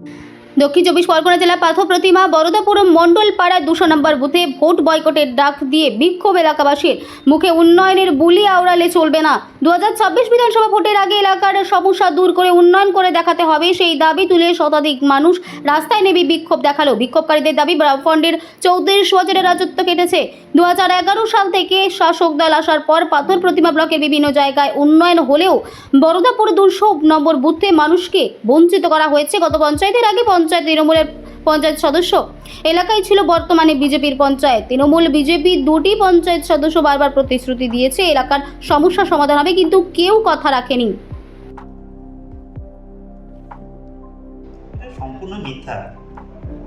Thank you দক্ষিণ চব্বিশ পরগনা জেলার পার্থ প্রতিমা বরদাপুর মণ্ডল পাড়ার দুশো নম্বর বুথে ভোট বয়কটের ডাক দিয়ে বিক্ষোভ এলাকাবাসীর। মুখে উন্নয়নের বুলি আওড়ালে চলবে না। দু হাজার ছাব্বিশ বিধানসভা ভোটের আগে এলাকার সমস্যা দূর করে উন্নয়ন করে দেখাতে হবে, সেই দাবি তুলে শতাধিক মানুষ রাস্তায় নেমে বিক্ষোভ দেখাল। বিক্ষোভকারীদের দাবি ব্রাহ্মণের চৌত্রিশ বছরের রাজত্ব কেটেছে। দু হাজার এগারো সাল থেকে শাসক দল আসার পর পাথর প্রতিমা ব্লকের বিভিন্ন জায়গায় উন্নয়ন হলেও বরদাপুর দুশো নম্বর বুথে মানুষকে বঞ্চিত করা হয়েছে। গত পঞ্চায়েতের আগে পঞ্চায়েত তৃণমূলের পঞ্চায়েত সদস্য। এলাকায় ছিল বর্তমানে বিজেপির পঞ্চায়েত। তৃণমূল, বিজেপি দুটি পঞ্চায়েত সদস্য বারবার প্রতিশ্রুতি দিয়েছে, এলাকার সমস্যা সমাধান হবে, কিন্তু কেউ কথা রাখেনি। সম্পূর্ণ মিথ্যা।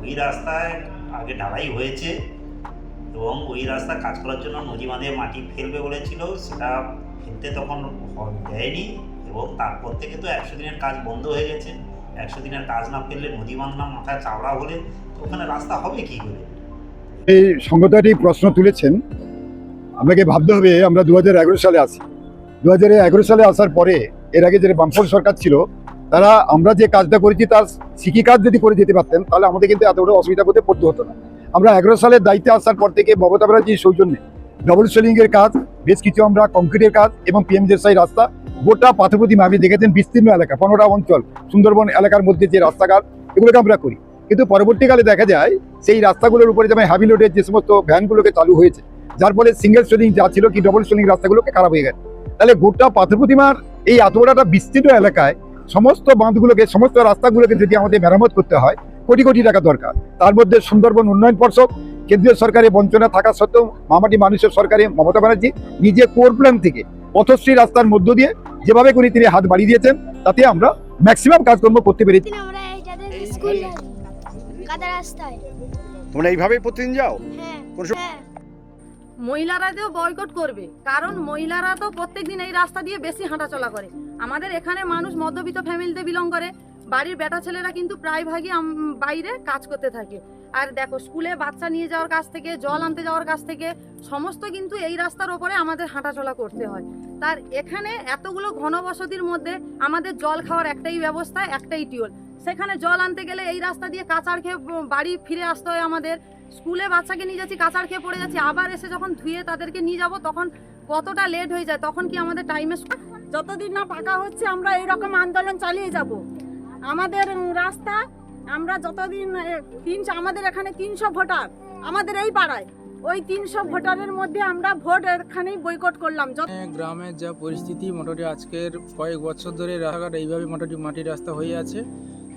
ওই রাস্তায় আগে ঢালাই হয়েছে এবং ওই রাস্তা কাজ করার জন্য নদী বাঁধে মাটি ফেলবে বলেছিল, সেটা ফেলতে তখন দেয়নি এবং তারপর থেকে তো একশো দিনের কাজ বন্ধ হয়ে গেছে। একশো দিনের কাজ না ফেললে নদী বাঁধ না মাথায় চাওড়া হলে ওখানে রাস্তা হবে কি করে? এই সংগঠনটি প্রশ্ন তুলেছেন। আপনাকে ভাবতে হবে, আমরা দু হাজার এগারো সালে আসি দু সালে আসার পরে, এর আগে যে বামফ্রন্ট সরকার ছিল, তারা আমরা যে কাজটা করেছি, তার শিখি কাজ যদি করে যেতে পারতেন, তাহলে আমাদের কিন্তু এত বড় অসুবিধা করতে পড়তে হতো না। আমরা এগারো সালের দায়িত্বে আসার পর থেকে মমতা ব্যানার্জির সৌজন্যে ডবল সেলিংয়ের কাজ, বেশ কিছু আমরা কংক্রিটের কাজ এবং পিএমজেসাই রাস্তা গোটা পাথরপ্রতিমা আপনি দেখেছেন বিস্তীর্ণ এলাকা, পনেরোটা অঞ্চল, সুন্দরবন এলাকার মধ্যে যে রাস্তাঘাট, এগুলোকে আমরা করি। কিন্তু পরবর্তীকালে দেখা যায়, সেই রাস্তাগুলোর উপরে যেমন হ্যাভি লোডের যে সমস্ত ভ্যানগুলোকে চালু হয়েছে, যার ফলে সিঙ্গেল স্টোরিং যা ছিল কি ডবল স্টোরিং রাস্তাগুলোকে খারাপ হয়ে গেছে। তাহলে গোটা পাথর প্রতিমার এই এত বড় একটা বিস্তৃত এলাকায় সমস্ত বাঁধগুলোকে, সমস্ত রাস্তাগুলোকে যদি আমাদের মেরামত করতে হয়, কোটি কোটি টাকা দরকার। তার মধ্যে সুন্দরবন উন্নয়ন পর্ষদ, কেন্দ্রীয় সরকারের বঞ্চনা থাকা সত্ত্বেও মামাটি মানুষের সরকারে মমতা ব্যানার্জি নিজে কোর প্ল্যান থেকে পথশ্রী রাস্তার মধ্য দিয়ে যেভাবে করে তিনি হাত বাড়িয়ে দিয়েছেন তাতে আমরা ম্যাক্সিমাম কাজকর্ম করতে পেরেছি। তোমরা এইভাবেই প্রতিদিন যাও? হ্যাঁ হ্যাঁ। মহিলারা তো বয়কট করবে কারণ মহিলারা তো প্রত্যেকদিন এই রাস্তা দিয়ে বেশি হাঁটাচলা করে। আমাদের এখানে মানুষ মধ্যবিত্ত ফ্যামিলিতে বিলং করে বাড়ির বেটা ছেলেরা কিন্তু প্রায় ভাগই বাইরে কাজ করতে থাকে। আর দেখো, স্কুলে বাচ্চা নিয়ে যাওয়ার কাছ থেকে, জল আনতে যাওয়ার কাছ থেকে, সমস্ত কিন্তু এই রাস্তার ওপরে আমাদের হাঁটাচলা করতে হয়। তার এখানে এতগুলো ঘনবসতির মধ্যে আমাদের জল খাওয়ার একটাই ব্যবস্থা, একটাই টিউল। সেখানে জল আনতে গেলে এই রাস্তা দিয়ে কাঁচার খেয়ে বাড়ি ফিরে আসতে হয় আমাদের। স্কুলে বাচ্চাকে নিয়ে যাচ্ছি, কাঁচার খেয়ে পড়ে যাচ্ছি, আবার এসে যখন ধুয়ে তাদেরকে নিয়ে যাব, তখন কতটা লেট হয়ে যায়, তখন কি আমাদের টাইমে যতদিন না পাকা হচ্ছে, আমরা এইরকম আন্দোলন চালিয়ে যাব। আমাদের রাস্তা, আমরা যতদিন তিনশো, আমাদের এখানে তিনশো ভোটার, আমাদের এই পাড়ায়। ওই তিনশো ভোটারের মধ্যে আমরা ভোট এখানেই বয়কট করলাম। গ্রামের যা পরিস্থিতি, মোটামুটি আজকের কয়েক বছর ধরে রাস্তাঘাট এইভাবে মোটামুটি মাটির রাস্তা হয়ে আছে।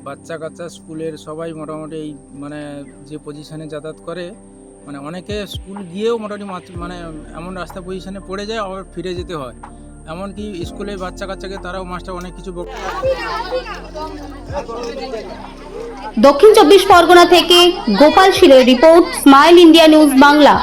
বাচ্চা কাচ্চা স্কুলের সবাই মোটামুটি এই মানে যে পজিশনে যাতায়াত করে মানে অনেকে স্কুল গিয়েও মোটামুটি মানে এমন রাস্তা পজিশনে পড়ে যায়, আবার ফিরে যেতে হয়। এমনকি স্কুলের বাচ্চা কাচ্চাকে তারাও মাস্টার অনেক কিছু বক দক্ষিণ চব্বিশ পরগনা থেকে Gopal শিলের report smile India news Bangla.